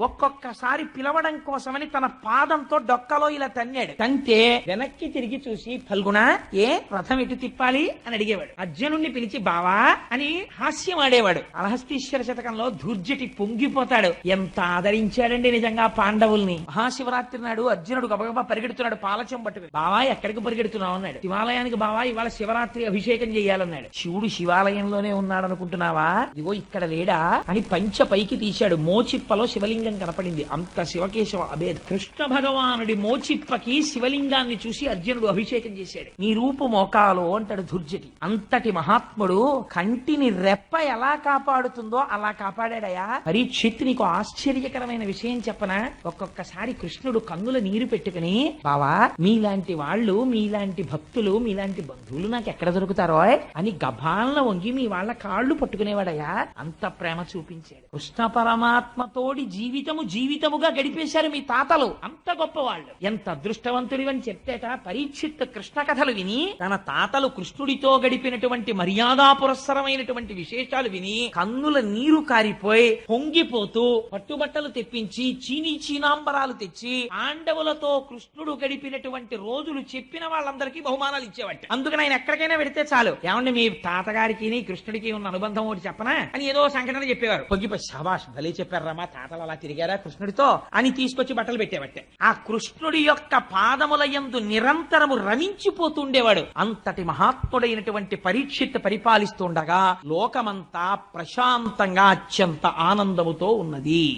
ఒక్కొక్కసారి పిలవడం కోసమని తన పాదంతో డొక్కలో ఇలా తన్నాడు. తంతే వెనక్కి తిరిగి చూసి ఫల్గుణ ఏ రథం ఎటు తిప్పాలి? అని అడిగేవాడు. అర్జునుణ్ణి పిలిచి బావా అని హాస్యం ఆడేవాడు. అలహస్తీశ్వర శతకంలో ధూర్జటి పొంగిపోతాడు. ఎంత ఆదరించాడండి నిజంగా పాండవుల్ని. మహాశివరాత్రి నాడు అర్జునుడు గబగబా పరిగెడుతున్నాడు పాలచం పట్టుకుని బావా ఎక్కడికి పరిగెడుతున్నావు? అన్నాడు. శివాలయానికి బావా ఇవాళ శివరాత్రి అభిషేకం చేయాలన్నాడు. శివుడు శివాలయంలోనే ఉన్నాడు అనుకుంటున్నావా ఇదిగో ఇక్కడ లేడా? అని పంచ పైకి తీశాడు. మోచిప్పలో శివలింగం కనపడింది. అంత శివకేశవ అభేద్. కృష్ణ భగవానుడి మోచిప్పకి శివలింగాన్ని చూసి అర్జునుడు అభిషేకం చేశాడు. నీ రూపు మోకాలో అంటాడు దుర్జటి అంతటి మహాత్ముడు కంటిని రెప్ప ఎలా కాపాడుతుందో అలా కాపాడాడయా పరీక్షిత్ నీకు ఆశ్చర్యకరమైన విషయం చెప్పనా? ఒక్కొక్కసారి కృష్ణుడు కన్నుల నీరు పెట్టుకుని బావా మీలాంటి వాళ్ళు మీలాంటి భక్తులు మీలాంటి బంధువులు నాకు ఎక్కడ దొరుకుతారో? అని గభాలను వంగి మీ వాళ్ళ కాళ్ళు పట్టుకునేవాడయా అంత ప్రేమ చూపించాడు. కృష్ణ పరమాత్మతోడి జీవితము జీవితముగా గడిపేశారు మీ తాతలు. అంత గొప్పవాళ్ళు. ఎంత అదృష్టవంతుడివని చెప్తేట పరీక్షిత్ కృష్ణ కథలు విని తన తాతలు కృష్ణుడితో గడిపినటువంటి మర్యాదా పురస్సరమైనటువంటి విశేషాలు విని కన్నుల నీరు కారిపోయి పొంగిపోతూ పట్టుబట్టలు తెప్పించి చీనీ చీనాంబరాలు తెచ్చి పాండవులతో కృష్ణుడు గడిపినటువంటి రోజులు చెప్పిన వాళ్ళందరికీ బహుమానాలు ఇచ్చేవాట అందుకని ఆయన ఎక్కడికైనా వెడితే చాలు. ఏమండి మీ తాతగారికి కృష్ణుడికి ఉన్న అనుబంధం ఒకటి చెప్పనా? అని ఏదో సంఘటన చెప్పేవారు. పొంగిపోయి శబాష్ భలే చెప్పారా మా తాతలు అలా తిరిగారా కృష్ణుడితో? అని తీసుకొచ్చి బట్టలు పెట్టేవట్టే ఆ కృష్ణుడి యొక్క పాదముల యందు నిరంతరము రమించిపోతుండేవాడు. అంతటి మహాత్ముడైనటువంటి పరీక్షిత్ పరిపాలిస్తుండగా లోకమంతా ప్రశాంతంగా అత్యంత ఆనందముతో ఉన్నది.